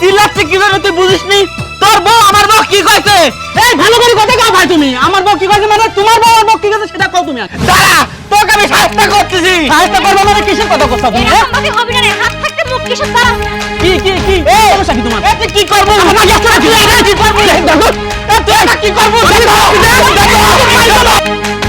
চিল্লাচ্ছে কি জন্য তুই বুঝিস নি তোর বউ আমার বউ কি কইছে? এই ভালো করে কথা কও ভাই তুমি। আমার বউ কি কইছে মানে তোমার বউ আমার বউ কি কইছে সেটা কও তুমি দাঁড়া তোকে আমি সাহায্য করতেছি। সাহায্য করব মানে কিসের কথা করছ তুমি হ্যাঁ? ভাবে হবে না হাত থাকতে মুখ কিসব দাঁড়া? কি কি কি? সমস্যা কি তোমার? তুই কি করব? আমার এটা কি? করব? দেখো। এ, তুই এটা কি করব? দেখো। দেখো।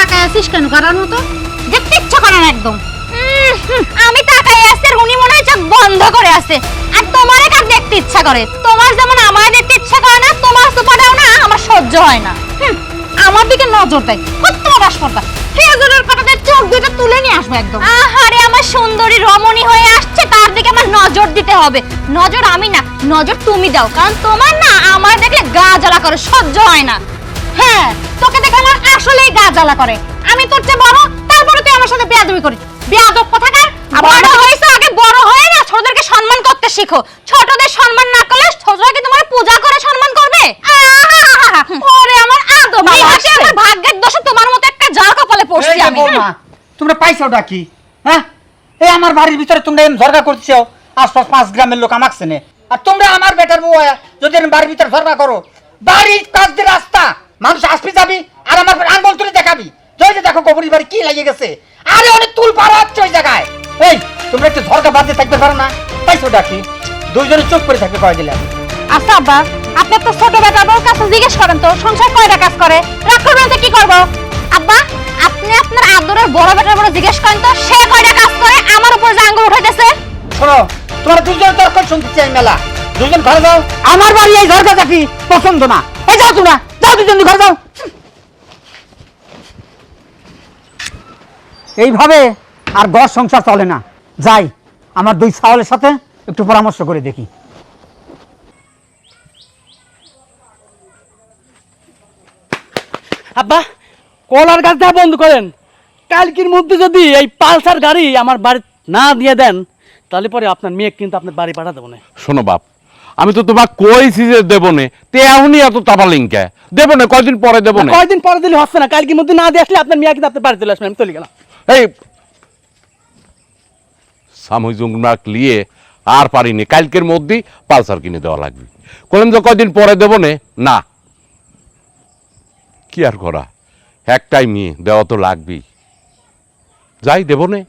তাকায় আছিস কেন? কারার মতো দেখতে ইচ্ছা করে না একদম। আমি তাকায় আছি আর উনি মনে হয় চোখ বন্ধ করে আছে। আর তোমারে কার দেখতে ইচ্ছা করে? তোমার যেমন আমার দেখতে ইচ্ছা করে না তোমার সুপারেও না আমার সহ্য হয় না। আমার দিকে নজর দেয়। কত রাসপর্দা ফেজরের কাটাতে চোখ দুটো তুলে নিয়ে আসবে একদম। আহারে আমার সুন্দরী রমণী হয়ে আসছে তার দিকে আমার নজর দিতে হবে। নজর আমি না নজর তুমি দাও। কারণ তোমার না আমার দেখলে গা জ্বালা করে সহ্য হয় না। হ্যাঁ তোকে দেখে আমার আসলেই গা জ্বালা করে। আমি তোর চেয়ে বড় তারপরে তুই আমার সাথে বেয়াদবি করিস। বেয়াদব কোথাকার? বড় হয়েছে আগে বড় হয়ে না ছোটদেরকে সম্মান করতে শিখো। ছোটদের সম্মান না করলে ছোটরা কি তোমার পূজা করে সম্মান করবে? ওরে আমার আদব আমার ভাগ্যের দোষে তোমার মতো একটা যার কপালে পড়ছি আমি। তোমরা পাইছাওটা কি? হ্যাঁ? এই আমার বাড়ির ভিতরে তোমরা এম ঝরগা করছ আশপাশ পাঁচ গ্রামের লোক আমাকছে নে আর তোমরা আমার বেটার বউ যদি বাড়ির ভিতরে ঝরগা করো বাড়ির কাজ দিয়ে রাস্তা মানুষ আসবি যাবি আর আমার আঙ্গল তুলে দেখাবি। তুই যে দেখো কবরি বাড়ি কি লাগিয়ে গেছে। আরে অনেক তুল পাড়া হচ্ছে ওই জায়গায়। এই তোমরা একটু ঝরগা বাদ দিয়ে থাকতে পারো না। পাইছোটা কি দুইজনে চুপ করে থাকতে কয়ে দিলাম আচ্ছা আব্বা আপনি তো ছোট বেটা বউর কাছে জিজ্ঞেস করেন তো সংসার কয়টা কাজ করে? রাগ করবেন তো কি করব? আব্বা আপনি আপনার আদরের বড় বেটার বড় জিজ্ঞেস করেন তো সে কয়টা কাজ করে? আমার উপর যে আঙ্গুল উঠাইতেছে। শোনো তোমরা দুজন তর্ক শুনতে চাই মেলা। দুজন ঘরে যাও। আমার বাড়ি এই ঝরগা চাকি পছন্দ না। এই যাও তোমরা। যাও দুজন ঘরে যাও এইভাবে আর ঘর সংসার চলে না। যাই আমার দুই ছাওয়ালের সাথে একটু পরামর্শ করে দেখি। আব্বা কলার গাছ দেওয়া বন্ধ করেন। কালকের মধ্যে যদি এই পালসার গাড়ি আমার বাড়ি না দিয়ে দেন তাহলে পরে আপনার মেয়ে কিন্তু আপনার বাড়ি পাঠা দেবো না। শোনো বাপ আমি তো তোমার কইছি যে দেবো নে তে এখনই এত তাপালিংকে দেবো না কয়দিন পরে দেবো না কয়দিন পরে দিলে হচ্ছে না কালকে মধ্যে না দিয়ে আসলে আপনার মেয়ে কিন্তু আপনার বাড়ি চলে আসবেন আমি চলে গেলাম। এই সামুজুংমাক নিয়ে আর পারিনি। কালকের মধ্যেই পালসার কিনে দেওয়া লাগবে। বললাম যে কয়দিন পরে দেবো নে। না কি আর করা? একটাই মেয়ে দেওয়া তো লাগবেই। যাই দেবো নে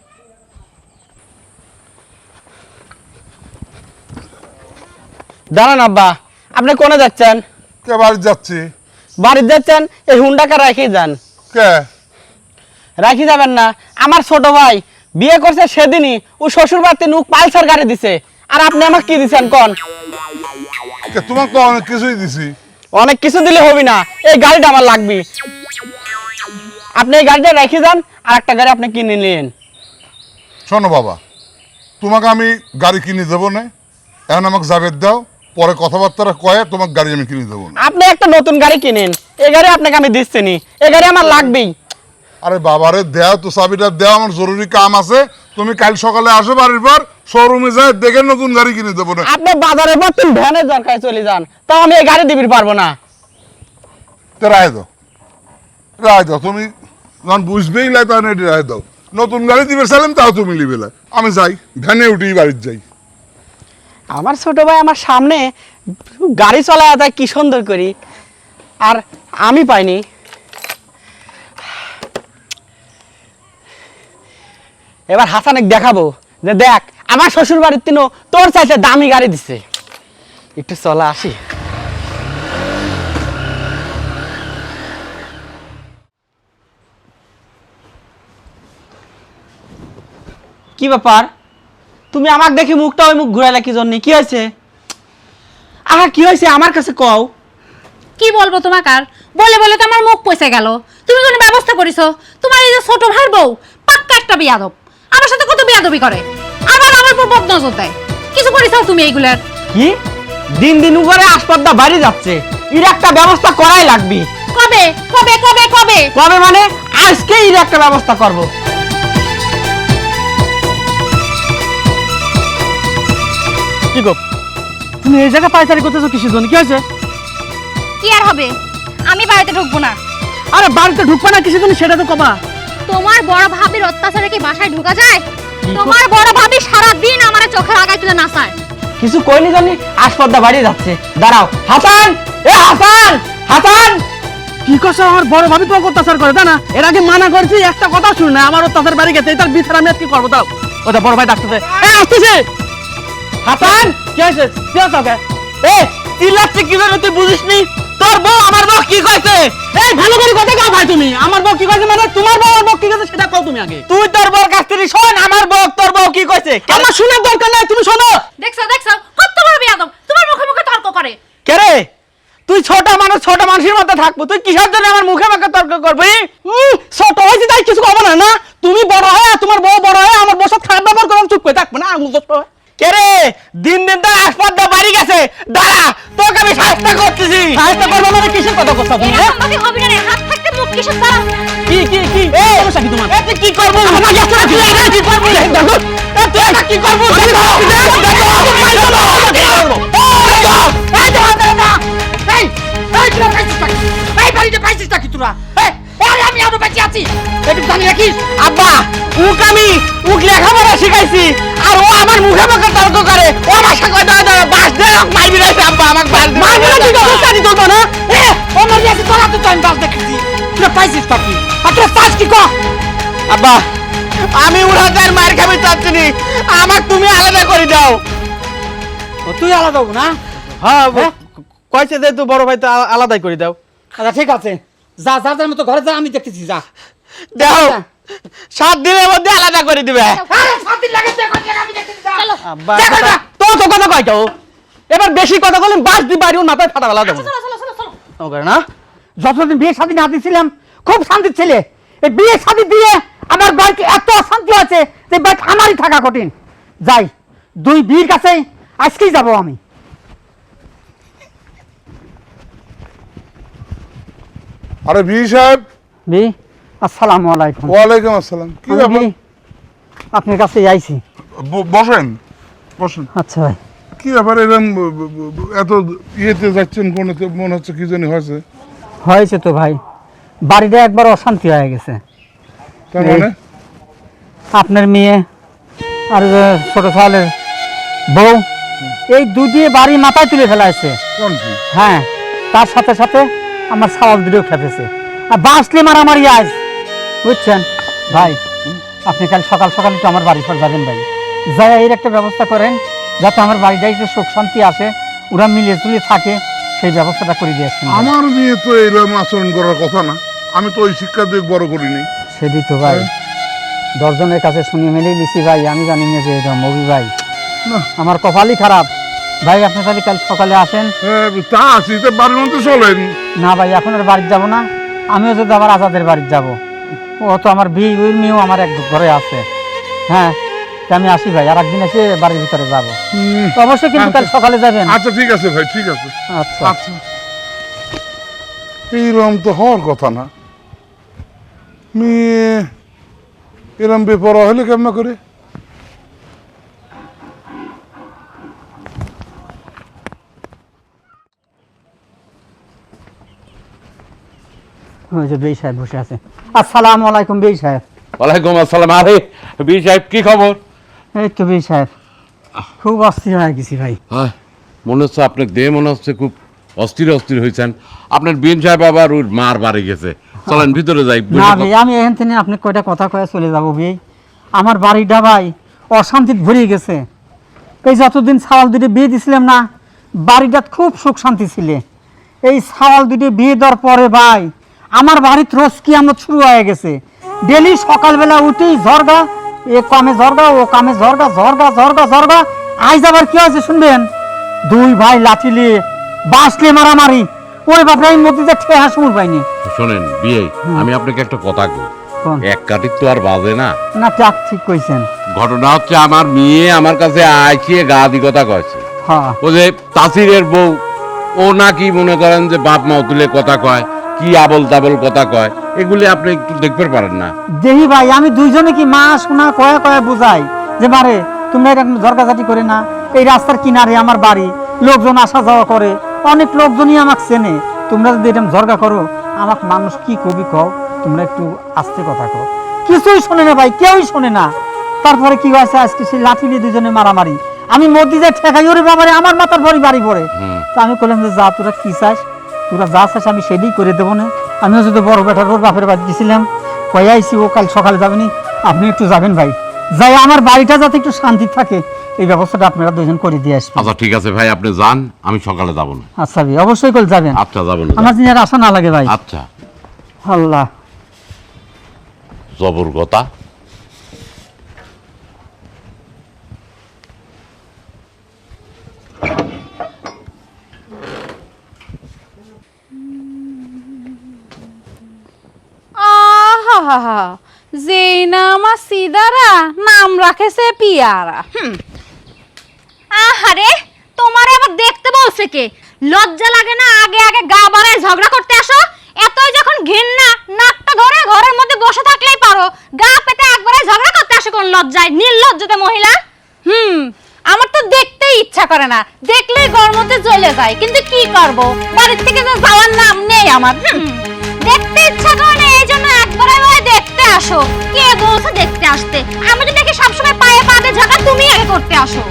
দাঁড়ান আব্বা আপনি কোনে যাচ্ছেন? কে বাড়ি যাচ্ছি? বাড়ি যাচ্ছেন এই হুন্ডাকে রাখি যান। কে? রাখি যাবেন না। আমার ছোট ভাই বিয়ে করছে সেদিনই ও শ্বশুর বাড়িতে নুক পালসার গাড়ি দিছে। আর আপনি আমাকে কি দিছেন কোন? কে তোমাকে তো অনেক কিছুই দিছি। অনেক কিছু দিলে হবি না। এই গাড়িটা আমার লাগবে। আপনি এই গাড়িটা রেখে যান আর একটা গাড়ি আপনি কিনে নিন। শোনো বাবা তোমাকে আমি গাড়ি কিনে দেবো না। এখন আমাকে জাবেদ দাও। পরে কথাবার্তা কয়ে তোমাকে গাড়ি আমি কিনে দেবো। না আপনি একটা নতুন গাড়ি কিনেন। এই গাড়ি আপনাকে আমি দিচ্ছি নি। এই গাড়ি আমার লাগবেই। আরে বাবারে দেও তো চাবিটা দেও আমার জরুরি কাম আছে। তুমি কাল সকালে আসো বাড়ির পর শোরুমে যায় দেখে নতুন গাড়ি কিনে দেবো না। আপনি বাজারে বর্তন ভ্যানের দরকার চলে যান। তাও আমি এই গাড়ি দিবির পারব না। তো রায় দাও। রায় দাও তুমি যখন বুঝবেই লাই তখন এটি রায় দাও। নতুন গাড়ি দিবে চাইলাম তাও তুমি লিবে। আমি যাই ভ্যানে উঠি বাড়ির যাই। আমার ছোট ভাই আমার সামনে গাড়ি চলায় যায় কি সুন্দর করি। আর আমি পাইনি। এবার হাসানেক দেখাবো যে দেখ, আমার শ্বশুর বাড়ির তিনও তোর চাইতে দামি গাড়ি দিছে। একটু চলা আসি। কি ব্যাপার? তুমি আমাকে দেখি মুখটা ওই মুখ ঘুরাইলা কি জন্য? কি হয়েছে? আহা কি হয়েছে? আমার কাছে কও। কি বলব তোমাকে আর? বলে বলে তো আমার মুখ পয়সা গেল। তুমি কোনো ব্যবস্থা করিছো? তোমার এই যে ছোট ভাই বউ পাক্কা একটা বিয়াদব। আমার সাথে কত বিয়াদবি করে? আবার আমার উপর বদ নজর দেয়। কিছু করিছো তুমি এইগুলার? কি? দিন দিন উপরে আসপদ্দা বাড়ি যাচ্ছে। এর একটা ব্যবস্থা করাই লাগবে। কবে? কবে কবে কবে? কবে মানে? আজকে এর একটা ব্যবস্থা করব। কি গো। তুমি এই জায়গায় পায়চারি করতেছো কিসের জন্য? কি হয়েছে? কি আর হবে? আমি বাড়িতে ঢুকবো না। আরে বাড়িতে ঢুকবে না কিসের জন্য সেটা তো কবা। তোমার বড় ভাবির অত্যাচারে কি বাসায় ঢুকা যায়? তোমার বড় ভাবি সারা দিন আমার চোখের আগায় তুলে নাচায়। কিছু কইনি জানি? আসপদ্দা বাড়িয়ে যাচ্ছে। দাঁড়াও। হাসান! এ হাসান! হাসান! কি করছ আমার বড় ভাবি তোমাকে অত্যাচার করে তাই না এর আগে মানা করছি একটা কথা শুনে না আমার অত্যাচার বাড়ি গেছে তার বিচার আমি আর কি করব তাও ওটা বড় ভাই ডাকতেছে। এ আসতেছে! হাসান! কি হয়েছে? কি হয়েছে ওকে? এ চিল্লাচ্ছে কি জন্য তুই বুঝিস নি তোর বউ আমার বউ কি কইছে? এই ভালো করে কথা কও ভাই তুমি। আমার বউ কি কইছে মানে তোমার বউ আমার বউ কি কইছে সেটা কও তুমি আগে। তুই তোর বউর কাছ থেকে শোন আমার বউ তোর বউ কি কইছে? আমার শোনার দরকার নাই তুমি শোনো। দেখছ দেখছ? কত বড় বিয়াদব। তোমার মুখে মুখে তর্ক করে। কে রে? তুই ছোট মানুষ ছোট মানুষের মতো থাকব। তুই কিসের জন্য আমার মুখে মুখে তর্ক করবি? ছোট হয়েছে তাই কিছু কব না না? তুমি বড় হয়ে তোমার বউ বড় হয়ে আমার বসত খারাপ ব্যবহার করে চুপ করে থাকব না? আমি হয়। দিন দিন তো আসপদ্দা বাড়ি গেছে। দাঁড়া তোকে আমি সাহায্য করতেছি। সাহায্য করব মানে কিসের কথা করছ তুমি হ্যাঁ? হবে না রে হাত থাকতে মুখ কিসের তারা? কি কি কি? সমস্যা কি তোমার? এ তুই কি করব? আমার কাছে কি? এ কি করব? এ তুই এটা কি করব? আমি না কি করব এই দেখো। এই দেখো না। এই এই তুই এই বাড়িতে পাইছিস নাকি তোরা? এই আরে আমি আরও বেঁচে আছি। একটু জানি রাখিস? আব্বা উক আমি। উক দে মাইবি রাইছে তো বুঝতে তোর না? এ ও মারি আছে তোরা তো আমি বাস দেখেছি। তুই পাইছিস নাকি আর তোর কাজ কি কর আব্বা আমি উড়াতে আর মার খাবি চাচ্ছি নি আমাকে তুমি আলাদা করে দাও। তুই আলাদা হব না? হ্যাঁ কয়েছে দে তো বড় ভাই তো আলাদাই করে দাও। আচ্ছা ঠিক আছে। যা যা যার মতো ঘরে যা আমি দেখতেছি যা। দাও। সাত দিনের মধ্যে আলাদা করে দিবে। আরে সাথী লাগে যা। তো তো কথা কয় তো। এবার বেশি কথা বলেন বাস দি বাড়ি ওর মাথায় ফাটা ফেলা দেবো। চলো চলো চলো চলো। ও করে না? যতদিন বিয়ে শাদী না দিছিলাম খুব শান্তির ছেলে। এই বিয়ে শাদী দিয়ে আমার বাড়িতে এত অশান্তি আছে যে বাড়িতে আমারই থাকা কঠিন। যাই দুই বীর কাছে আজকেই যাব আমি। আরে ভি সাহেব। বি আসসালামু আলাইকুম। ওয়ালাইকুম আসসালাম। কি আমি ব্যাপার? বি, আপনার কাছে আইছি। বসেন বসেন। আচ্ছা ভাই। কি ব্যাপার? এরকম এত ইয়েতে যাচ্ছেন কোনো মনে হচ্ছে কি জানি হয়েছে। হয়েছে তো ভাই। বাড়িটা একবার অশান্তি হয়ে গেছে। তার মানে? আপনার মেয়ে আর ছোট ছেলের বউ এই দুটিয়ে বাড়ি মাথায় তুলে ফেলাইছে। হ্যাঁ তার সাথে সাথে আমার সাওয়াল দুটো খেতেছে আর বাঁচলে মারামারি আজ। বুঝছেন? ভাই আপনি কাল সকাল সকাল একটু আমার বাড়ি পর যাবেন ভাই। যাই এর একটা ব্যবস্থা করেন। যাতে আমার বাড়িটা একটু সুখ শান্তি আসে ওরা মিলিয়ে তুলে থাকে সেই ব্যবস্থাটা করে দিয়েছেন। আমার মেয়ে তো এরকম আচরণ করার কথা না। আমি তো ওই শিক্ষা দিয়ে বড় করিনি সেটাই তো ভাই দশজনের কাছে শুনিয়ে মেলেই লিছি ভাই আমি জানি না যে এরকম অভি ভাই। আমার কপালই খারাপ। ভাই আপনি তাহলে কাল সকালে আসেন। হ্যাঁ, তা আছি তো বাড়ির মধ্যে চলেন। না ভাই এখন আর বাড়িতে যাব না। আমিও যদি আবার আজাদের বাড়িতে যাব। ও তো আমার বিয়ে মেয়েও আমার এক ঘরে আছে। হ্যাঁ আমি আসি ভাই আর একদিন এসে বাড়ির ভিতরে যাব। হুম, তো অবশ্যই কিন্তু কাল সকালে যাবেন। আচ্ছা ঠিক আছে ভাই ঠিক আছে। আচ্ছা। আচ্ছা। এইরকম তো হওয়ার কথা না। মেয়ে এরম বেপরোয়া হলে কেমন করে? ওই যে বেই সাহেব বসে আছে। আসসালামু আলাইকুম বেই সাহেব। ওয়ালাইকুম আসসালাম। আরে বি সাহেব কি খবর? এই তো বেই সাহেব খুব অস্থির হয়ে গেছি ভাই। হ্যাঁ মনে হচ্ছে আপনার দেহ মনে হচ্ছে খুব অস্থির অস্থির হয়েছেন। আপনার বিন সাহেব আবার ওর মার বাড়ি গেছে। চলেন ভিতরে যাই না ভাই আমি এখান থেকে আপনি কয়টা কথা কয়ে চলে যাব ভাই। আমার বাড়িটা ভাই অশান্তিত ভরে গেছে। এই যতদিন ছাওয়াল দুটো বিয়ে দিছিলাম না বাড়িটা খুব সুখ শান্তি ছিল। এই ছাওয়াল দুটো বিয়ে দেওয়ার পরে ভাই আমার বাড়ির রোজ কি আমরা শুরু হয়ে গেছে। ডেলি সকালবেলা উঠেই ঝরগা এ কামে ঝরগা ও কামে ঝরগা ঝরগা ঝরগা ঝরগা। আজ আবার কি হয়েছে শুনবেন? দুই ভাই লাঠি নিয়ে বাঁশলে মারামারি। ওই বাপরে আমি মধ্যে ঠেহা শুনুর পাইনি। শোনেন বিয়ে আমি আপনাকে একটা কথা কই। এক কাঠির তো আর বাজে না। না ঠিক ঠিক কইছেন। ঘটনা হচ্ছে আমার মেয়ে আমার কাছে আইছিয়ে গা দি কথা কয়েছে হ্যাঁ। ও যে তাসিরের বউ ও নাকি মনে করেন যে বাপ মা তুলে কথা কয়। কি আবল তাবল কথা কয় এগুলি আপনি একটু দেখতে পারেন না। দেহি ভাই আমি দুইজনে কি মা শোনা কয়ে কয়ে বুঝাই যে মারে তোমরা এরকম ঝরকাঝাটি করে না। এই রাস্তার কিনারে আমার বাড়ি লোকজন আসা যাওয়া করে। অনেক লোকজনই আমাকে চেনে। তোমরা যদি এরকম ঝরগা করো আমাকে মানুষ কি কবি কও? তোমরা একটু আস্তে কথা কও। কিছুই শোনে না ভাই কেউই শোনে না। তারপরে কি হয়েছে আজকে সেই লাঠি নিয়ে দুজনে মারামারি। আমি মধ্যে যে ঠেকাই ওরে বাবারে আমার মাথার ভরি বাড়ি পড়ে। তো আমি বললাম যে যা তোরা কি চাস? তোরা যা চাস আমি সেটাই করে দেবো না। আমিও যদি বড় বেটার ওর বাপের বাড়ি গেছিলাম কয়ে আইসি ও কাল সকালে যাবেনি আপনি একটু যাবেন ভাই। যাই আমার বাড়িটা যাতে একটু শান্তি থাকে এই ব্যবস্থাটা আপনারা দুজন করে দিয়ে আসবেন। আচ্ছা ঠিক আছে ভাই আপনি যান আমি সকালে যাব না। আচ্ছা ভাই অবশ্যই করে যাবেন। আচ্ছা যাব না আমার দিনের আশা না লাগে ভাই। আচ্ছা। আল্লাহ। জবর কথা। আহা, যেই সিদারা নাম রাখেছে পিয়ারা। আহারে, তোমার আবার দেখতে বলছে কে? লজ্জা লাগে না আগে আগে গা বাড়ায় ঝগড়া করতে আসো? এতই যখন ঘৃণা, নাকটা ধরে ঘরের মধ্যে বসে থাকলেই পারো। গা পেতে একবারে ঝগড়া করতে আসো কোন লজ্জায়? নির্লজ্জতে মহিলা। হুম, আমার তো দেখতেই ইচ্ছা করে না। দেখলেই গরমতে জ্বলে যায়, কিন্তু কি করব? বাড়ির থেকে তো যাওয়ার নাম নেই আমার। দেখতে ইচ্ছা করে আসো। কে বলছে দেখতে আসতে? আমি তো দেখি সবসময় পায়ে পা দিয়ে ঝগড়া তুমি আগে করতে আসো।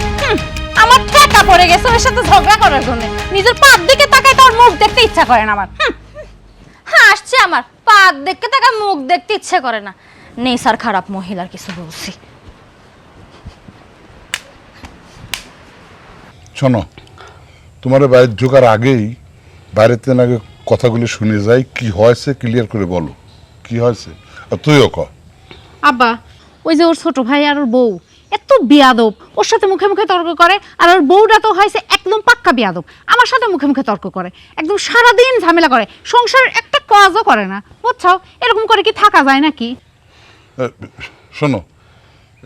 আমার ঠেকা পড়ে গেছে ওর সাথে ঝগড়া করার জন্য। নিজের পার দিকে তাকায় তোর মুখ দেখতে ইচ্ছা করে না আমার। হ্যাঁ আসছে আমার। পাত দেখতে তাকায় মুখ দেখতে ইচ্ছে করে না। নেই স্যার খারাপ মহিলার কিছু বলছি। শোনো তোমার বাইরে ঢোকার আগেই বাইরের থেকে আগে কথাগুলো শুনে যাই কি হয়েছে ক্লিয়ার করে বলো। কি হয়েছে? তুইও ক। আব্বা ওই যে ওর ছোট ভাই আর ওর বউ এত বিয়াদব। ওর সাথে মুখে মুখে তর্ক করে আর ওর বউটা তো হয়েছে একদম পাক্কা বিয়াদব। আমার সাথে মুখে মুখে তর্ক করে একদম সারাদিন ঝামেলা করে সংসারের একটা কাজও করে না। বুঝছ এরকম করে কি থাকা যায় নাকি? শোনো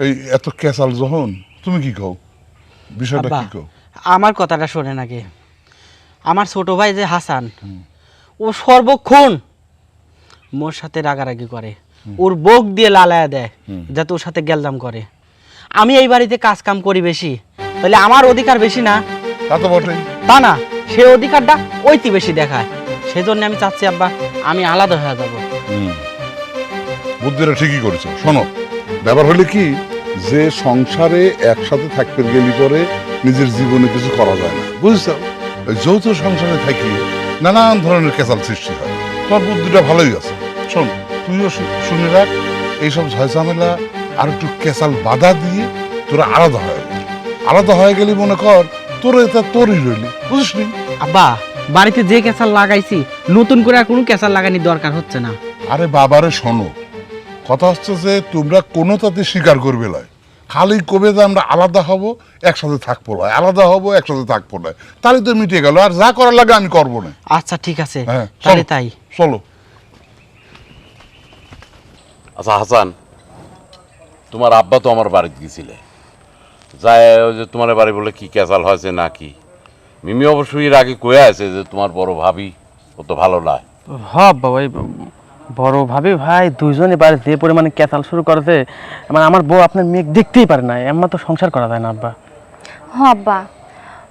এই এত ক্যাসাল যখন তুমি কি কও? বিষয়টা কি কও? আমার কথাটা শোনেন আগে। আমার ছোট ভাই যে হাসান ও সর্বক্ষণ মোর সাথে রাগারাগি করে। ওর বোক দিয়ে লালায়া দেয় যাতে ওর সাথে গেলদাম করে। আমি এই বাড়িতে কাজ কাম করি বেশি তাহলে আমার অধিকার বেশি না? তা তো বটেই। তা না সে অধিকারটা ওইটি বেশি দেখায়। সেজন্য আমি চাচ্ছি আব্বা আমি আলাদা হয়ে যাব। হুম। বুদ্ধিটা ঠিকই করেছ। শোনো ব্যাপার হলে কি যে সংসারে একসাথে থাকতে গেলি পরে নিজের জীবনে কিছু করা যায় না। বুঝছ? যৌথ সংসারে থাকি নানান ধরনের কেসাল সৃষ্টি হয়। তোমার বুদ্ধিটা ভালোই আছে। শোন তুইও শুনে রাখ এইসব ঝয়ঝামেলা আর একটু কেসাল বাধা দিয়ে তোরা আলাদা হয়ে গেলি। আলাদা হয়ে গেলি মনে কর তোর এটা তোরই রইলি বুঝিস নি আব্বা বাড়িতে যে ক্যাসাল লাগাইছি নতুন করে আর কোনো ক্যাসাল লাগানোর দরকার হচ্ছে না। আরে বাবারে শোনো কথা হচ্ছে যে তোমরা কোনো তাতে স্বীকার করবে নয় খালি কবে যে আমরা আলাদা হব একসাথে থাকব নয় আলাদা হব একসাথে থাকব নয় তাহলে তো মিটে গেল আর যা করার লাগে আমি করব না। আচ্ছা ঠিক আছে। হ্যাঁ তাহলে তাই। চলো। আচ্ছা হাসান তোমার আব্বা তো আমার বাড়িতে গেছিলে। যায় ওই যে তোমার বাড়ি বলে কি ক্যাসাল হয়েছে না কি? মিমি অবশ্যই এর আগে কয়ে আছে যে তোমার বড় ভাবি ও তো ভালো নয়। হ বাবা বড় ভাবে ভাই দুইজনে বাড়ি যে পরিমাণে ক্যাচাল শুরু করেছে। মানে আমার বউ আপনার মেয়ে দেখতেই পারে না এমন তো সংসার করা যায় না আব্বা। হব্বা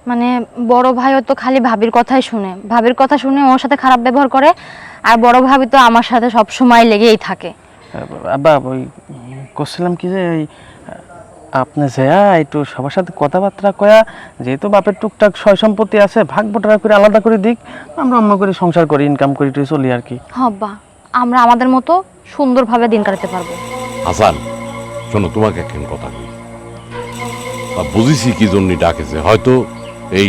মানে বড় ভাইও তো খালি ভাবির কথাই শুনে। ভাবির কথা শুনে ওর সাথে খারাপ ব্যবহার করে আর বড় ভাবি তো আমার সাথে সব সময় লেগেই থাকে। আব্বা ওই করছিলাম কি যে এই আপনি যেয়া একটু সবার সাথে কথাবার্তা কয়া যেহেতু বাপের টুকটাক সয় সম্পত্তি আছে ভাগ বটরা করে আলাদা করে দিক আমরা অন্য করে সংসার করি ইনকাম করি টুই চলি আর কি। হব্বা আমরা আমাদের মতো সুন্দরভাবে দিন কাটাতে পারব। হাসান শোনো তোমাকে একখান কথা বলি বুঝেছি কি জন্য ডাকেছে হয়তো এই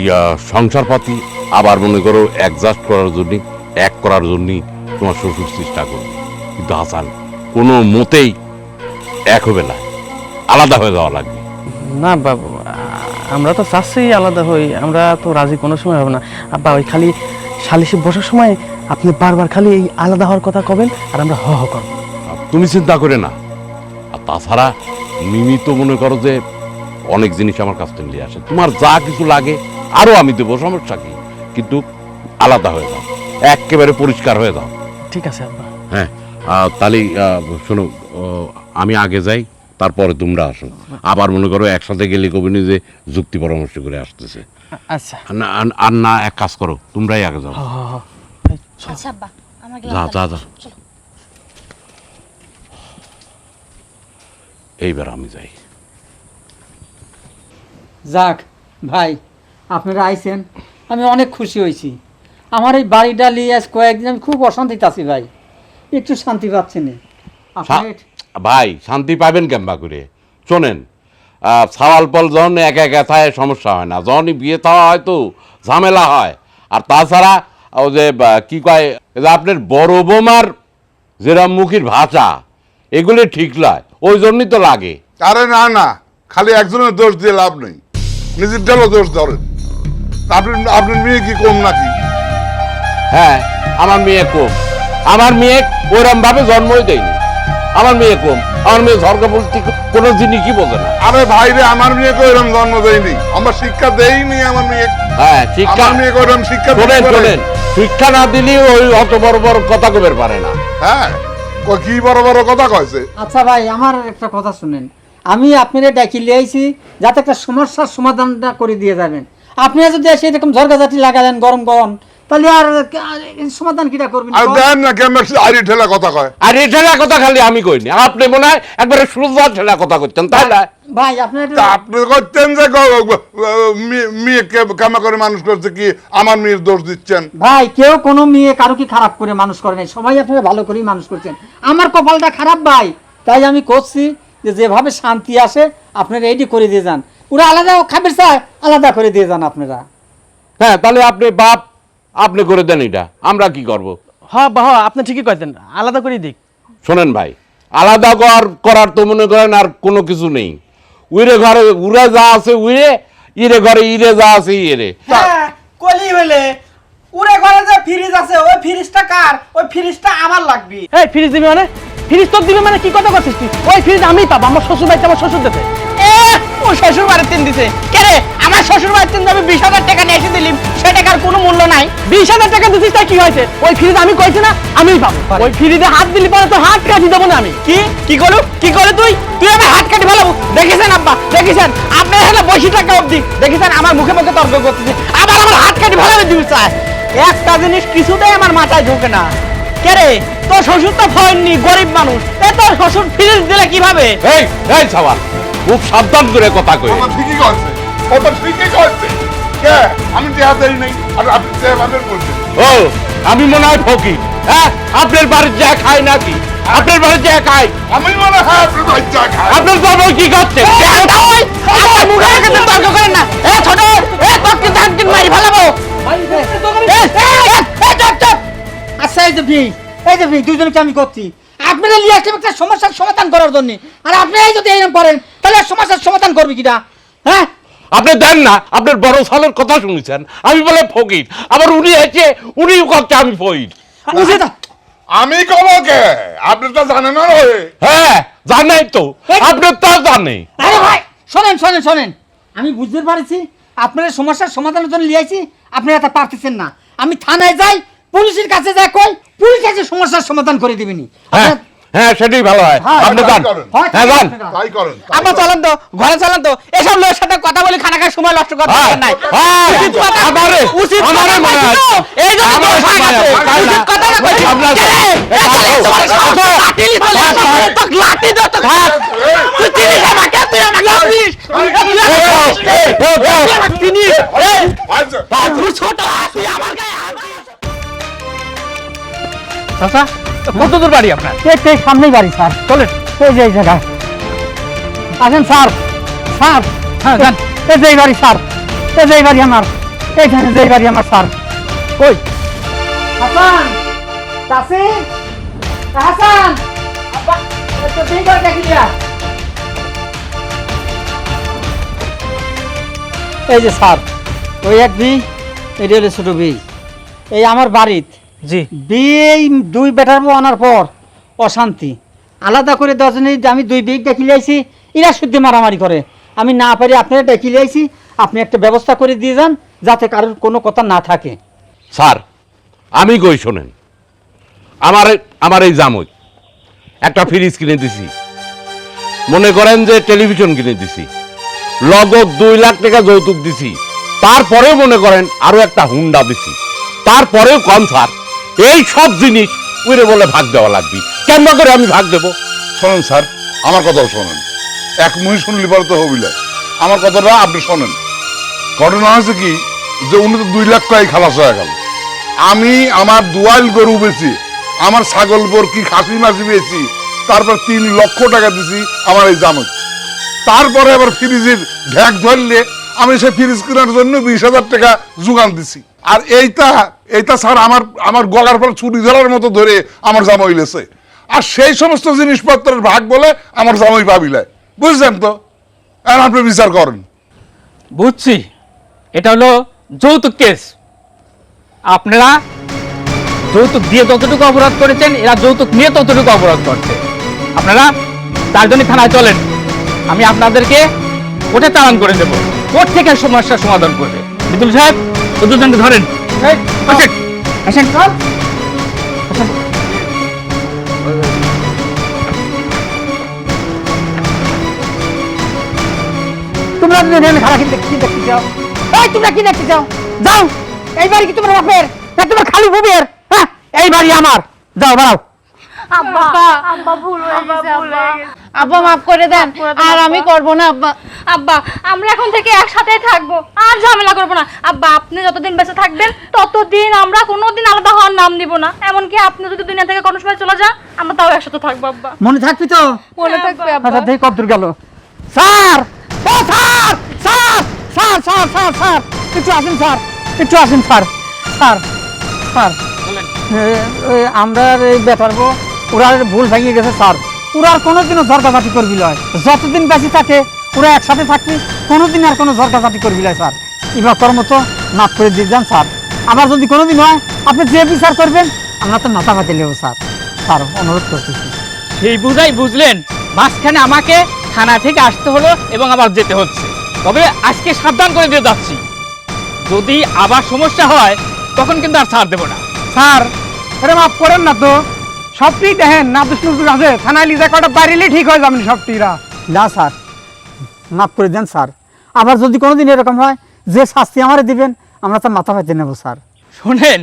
সংসারপাতি আবার মনে করো অ্যাডজাস্ট করার জন্য এক করার জন্যই তোমার শ্বশুর চেষ্টা করবে। কিন্তু হাসান কোনো মতেই এক হবে না। আলাদা হয়ে যাওয়া লাগবে। না বাবু আমরা তো চাচ্ছি আলাদা হই আমরা তো রাজি কোনো সময় হবে না। আব্বা ওই খালি সালিশে বসার সময় আপনি বারবার খালি এই আলাদা হওয়ার কথা কবেন আর আমরা হ হ করব। তুমি চিন্তা করে না। আর তাছাড়া মিমি তো মনে করো যে অনেক জিনিস আমার কাছ থেকে নিয়ে আসে। তোমার যা কিছু লাগে আরও আমি দেবো সমস্যা কি? কিন্তু আলাদা হয়ে যাও। একেবারে পরিষ্কার হয়ে যাও। ঠিক আছে আব্বা। হ্যাঁ। তাহলে আহ, শোনো আমি আগে যাই তারপরে তোমরা আসো। আবার মনে করো একসাথে গেলে কবিনি যে যুক্তি পরামর্শ করে আসতেছে। আচ্ছা। আর না- আর- আর না এক কাজ করো তোমরাই আগে যাও। আচ্ছা যা যা যা। এইবার আমি যাই। যাক ভাই আপনারা আইছেন আমি অনেক খুশি হয়েছি। আমার এই বাড়িটা নিয়ে আজ কয়েকদিন আমি খুব অশান্তিতে আছি ভাই। একটু শান্তি পাচ্ছি না? ভাই শান্তি পাবেন কেমবা করে? শোনেন সাওয়াল পল যখন একা একা থাকে সমস্যা হয় না। যখনই বিয়ে থাওয়া হয় তো ঝামেলা হয়। আর তাছাড়া ও যে কী কয় যে আপনার বড় বোমার যেরম মুখের ভাষা এগুলি ঠিক নয় ওই জন্যই তো লাগে। আরে না না খালি একজনের দোষ দিয়ে লাভ নেই। নিজের ডালও দোষ ধরেন আপনি আপনার মেয়ে কি কম নাকি? হ্যাঁ আমার মেয়ে কম। আমার মেয়ে ওরম ভাবে জন্মই দেয়নি। আমার মেয়ে কম আমার মেয়ে ঝরকা বলতে কোনো জিনিসই বোঝে না। আরে ভাই রে আমার মেয়েকে ওইরকম জন্ম দেয়নি। আমার শিক্ষা দেয়নি আমার মেয়ে। হ্যাঁ শিক্ষা আমার মেয়েকে ওইরকম শিক্ষা শোনেন পারে। শোনেন শিক্ষা না দিলেও ওই অত বড় বড় কথা কবের পারে না। হ্যাঁ ক- কি বড় বড় কথা কইছে? আচ্ছা ভাই আমার একটা কথা শুনেন। আমি আপনারা ডাকি লিয়ে আইছি যাতে একটা সমস্যার সমাধানটা করে দিয়ে যাবেন। আপনারা যদি এসে এরকম ঝরগাঝাটি লাগালেন গরম গরম তাহলে আর সমাধান কিটা করবেন আর দেন না কেমন আরি ঠেলা কথা কয়। আর ঠেলা কথা খালি আমি কইনি আপনি মনে হয় একবারে ঠেলা কথা করছেন তাই না? ভাই একটু- আপনি করতেন যে মেয়ে- কামা করে মানুষ করছে কি? আমার মেয়ের দোষ দিচ্ছেন। ভাই কেউ কোনো মেয়ে কারও কি খারাপ করে মানুষ করে নাই? সবাই আপনারা ভালো করেই মানুষ করছেন। আমার কপালটা খারাপ ভাই। তাই আমি করছি যে যেভাবে শান্তি আসে আপনারা এইটি করে দিয়ে যান। পুরো আলাদা খাবের চায় আলাদা করে দিয়ে যান আপনারা। হ্যাঁ তাহলে আপনি বাপ আপনি করে দেন এটা আমরা কি করব? হ্যাঁ বা হ্যাঁ আপনি ঠিকই কইতেন আলাদা করে দিক। শোনেন ভাই আলাদা কর করার তো মনে করেন আর কোনো কিছু নেই। উইরে ঘরে উড়ে যা আছে উইরে ইরে ঘরে ইরে যা আছে ইরে। হ্যাঁ কলি হইলে উড়ে ঘরে যে ফ্রিজ আছে ওই ফ্রিজটা কার? ওই ফ্রিজটা আমার লাগবে। এই ফ্রিজ দিবি মানে? ফ্রিজ তোর দিবি মানে কি কথা করছিস তুই? ওই ফ্রিজ আমি পাবো আমার শ্বশুর বাড়িতে আমার শ্বশুর দেবে। ও শ্বশুর বাড়ির তিন দিছে। কে রে আমার শ্বশুর বাড়ির তিন আমি বিশ হাজার টাকা নিয়ে এসে দিলিম সে টাকার কোনো মূল্য নাই। বিশ হাজার টাকা দিছিস তাই কি হয়েছে? ওই ফ্রিজ আমি কইছি না আমিই পাবো। ওই ফ্রিজে হাত দিলি পরে তো হাত কাটি দেবো না আমি। কি? কি করু কি করে তুই? তুই আমার হাত কাটি ফেলাবো। দেখেছেন আব্বা দেখেছেন? আপনি এখানে বসে টাকা অবধি দেখেছেন আমার মুখে মুখে তর্ক করতেছে। আবার আমার হাত কাটি ফেলাবে দিবি চায়। একটা জিনিস কিছুতেই আমার মাথায় ঢোকে না। কে রে তোর শ্বশুর তো ফয়নি গরিব মানুষ। এ তোর শ্বশুর ফ্রিজ দিলে কীভাবে? এই এই সওয়াল। খুব সাবধান করে কথা কই। আমার ঠিকই ও তো ঠিকই কয়েছে কে? আমি দেহা দেই নাই আর আপনি দেহা ভাবেন বলছেন ও আমি মনে হয় ফকির হ্যাঁ আপনার বাড়ির যা খাই নাকি? আপনার বাড়ির যা খাই আমি মনে হয় আপনার বাচ্চা খায়। আপনার বাবা কি করছে? আমার মুখে মুখে তর্ক করেন না। এ ছোট এ তোর কিন্তু একদিন মারি ফেলাবো। আচ্ছা এই যে ভাই এই যে ভাই দুজনকে আমি করছি। আপনারা নিয়ে আসলে একটা সমস্যার সমাধান করার জন্য। আর আপনি এই যদি এরকম করেন তাহলে সমস্যার সমাধান করবে কিনা? হ্যাঁ? আপনি দেন না আপনার বড় সালের কথা শুনেছেন। আমি বলে ফকির আবার উনি এসে উনি করছে আমি ফকির। বুঝে আমি কব কে? আপনি তো জানেন না রে হ্যাঁ জানাই তো। আপনি তা জানে আরে ভাই শোনেন শোনেন শোনেন। আমি বুঝতে পারছি আপনার সমস্যার সমাধানের জন্য লিয়ে আইছি আপনারা তা পারতেছেন না। আমি থানায় যাই পুলিশের কাছে যাই কই পুলিশ এসে সমস্যার সমাধান করে দিবেনি। হ্যাঁ। হ্যাঁ সেটাই ভালো হয় হ্যাঁ, আপনি যান হ্যাঁ যান তাই করেন করেন। চলেন তো ঘরে চলেন তো এসব লোকের সাথে কথা বলে খানা খাওয়ার সময় নষ্ট করতে হ্যাঁ, পারেন নাই হ্যাঁ, উচিত কথা আমারে, উচিত আমারে মনে হয়। এই জন্য আমারে হয়ে মনে হয়। তাই না? উচিত কথা না কইছি। আপনার- কে রে? এ, এ, আসো, তোর সামনে আসো। লাঠি আসো। লাঠি দাও তো। তুই চিনিস আমাকে? তুই আমাকে? আচ্ছা তুই ছোট, তুই আমার গায়ে। চাচা কত দূর বাড়ি আপনার? এই সামনেই বাড়ি স্যার। চলেন। এই যে এই জায়গা। আসেন স্যার। স্যার। হ্যাঁ যান। এই যে এই বাড়ি স্যার। এই যে এই বাড়ি আমার। এইখানে যে বাড়ি আমার স্যার। ওই হাসান চাষি হাসান। করে এই যে স্যার ওই এক বি এটা ছোট বি। এই আমার বাড়িত। জি। বিয়ে দুই বেটার বউ আনার পর অশান্তি। আলাদা করে দশজনে আমি দুই বিগ ডেকে লিয়েছি এরা শুদ্ধি মারামারি করে। আমি না পারি আপনারা ডেকে লিয়েছি আপনি একটা ব্যবস্থা করে দিয়ে যান যাতে কারোর কোনো কথা না থাকে। স্যার আমি কই শোনেন। আমার আমার এই জামই। একটা ফ্রিজ কিনে দিছি। মনে করেন যে টেলিভিশন কিনে দিছি। লগত দুই লাখ টাকা যৌতুক দিছি। তারপরেও মনে করেন আরও একটা হুন্ডা দিছি। তারপরেও কম ছাড় এই সব জিনিস উইরে বলে ভাগ দেওয়া লাগবে। কেমন করে আমি ভাগ দেবো? শোনেন স্যার, আমার কথাও শোনেন। এক মুহি শুনলি পরে তো হবিলা। আমার কথাটা আপনি শোনেন। ঘটনা হয়েছে কি যে উনি তো দুই লাখ টাকাই খালাস হয়ে গেল। আমি আমার দুয়াইল গরু বেছি আমার ছাগল বরকি, খাসি মাসি বেছি তারপর তিন লক্ষ টাকা দিছি আমার এই জামত তারপরে আবার ফ্রিজের ঢ্যাক ধরলে আমি সে ফ্রিজ কেনার জন্য বিশ হাজার টাকা যোগান দিছি। আর এইটা এইটা স্যার আমার আমার গলার পর ছুরি ধরার মতো ধরে আমার জামাই লেছে। আর সেই সমস্ত জিনিসপত্রের ভাগ বলে আমার জামাই পাবিলায় বুঝছেন তো? আর আপনি বিচার করেন। বুঝছি। এটা হলো যৌতুক কেস। আপনারা যৌতুক দিয়ে ততটুকু অপরাধ করেছেন, এরা যৌতুক নিয়ে ততটুকু অপরাধ করছে। আপনারা তার জন্য থানায় চলেন। আমি আপনাদেরকে কোর্টে চালান করে দেবো। কোর্ট থেকে সমস্যার সমাধান করবে। বিদুল সাহেব দুজনকে ধরেন। আসেন। আসেন। তোমরা দুজন এখানে খালা কি দেখতে কি দেখতে চাও এই তোমরা কি দেখতে চাও যাও। এই বাড়ি কি তোমার বাপের? না তোমার খালু বুবের হ্যাঁ এই বাড়ি আমার। যাও বাড়াও আব্বা আব্বা ভুল হয়ে গেছে আব্বা। আব্বা মাফ করে দেন। আর আমি করব না আব্বা। আব্বা আমরা এখন থেকে একসাথে থাকব। আর ঝামেলা করব না। আব্বা আপনি যতদিন বেঁচে থাকবেন ততদিন আমরা কোনোদিন আলাদা হওয়ার নাম নিব না। এমনকি আপনি যদি দুনিয়া থেকে কোনো সময় চলে যান আমরা তাও একসাথে থাকব আব্বা। মনে থাকবি তো? মনে থাকবে আব্বা। আচ্ছা দেখি কত দূর গেল। স্যার! ও sir! Sir! Sir sir sir sir! একটু আসেন স্যার। একটু আসেন স্যার। Sir sir. আমরা এই বেটারবো ওরা ভুল ভেঙে গেছে স্যার। ওরা আর কোনোদিনও ঝরকাঝাটি করবি লয়। যতদিন বেশি থাকে ওরা একসাথে থাকবি কোনোদিন আর কোনো ঝরকাঝাটি করবি লয় স্যার। এবার তোর মতো মাফ করে দিয়ে যান স্যার। আবার যদি কোনোদিন হয় আপনি যে বিচার করবেন আমরা তো মাথা ফাটে নেব স্যার। স্যার অনুরোধ করতেছি। সেই বুঝাই বুঝলেন মাঝখানে আমাকে থানা থেকে আসতে হলো এবং আবার যেতে হচ্ছে। তবে আজকে সাবধান করে দিয়ে যাচ্ছি। যদি আবার সমস্যা হয় তখন কিন্তু আর ছাড় দেবো না। স্যার আরে মাফ করেন না তো। সবটি দেখেন না দুষ্ণু আছে। থানায় লিজা কটা বাড়িলে ঠিক হয়ে যাবেন সবটিরা। না স্যার। মাফ করে দেন স্যার। আবার যদি কোনোদিন এরকম হয় যে শাস্তি আমার দিবেন আমরা তো মাথা পাইতে নেব স্যার। শোনেন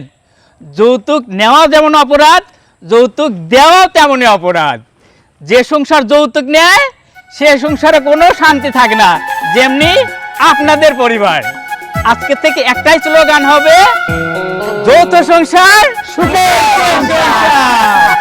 যৌতুক নেওয়া যেমন অপরাধ যৌতুক দেওয়াও তেমনই অপরাধ। যে সংসার যৌতুক নেয় সে সংসারে কোনো শান্তি থাকে না। যেমনি আপনাদের পরিবার। আজকে থেকে একটাই স্লোগান হবে যৌথ সংসার সুখের সংসার।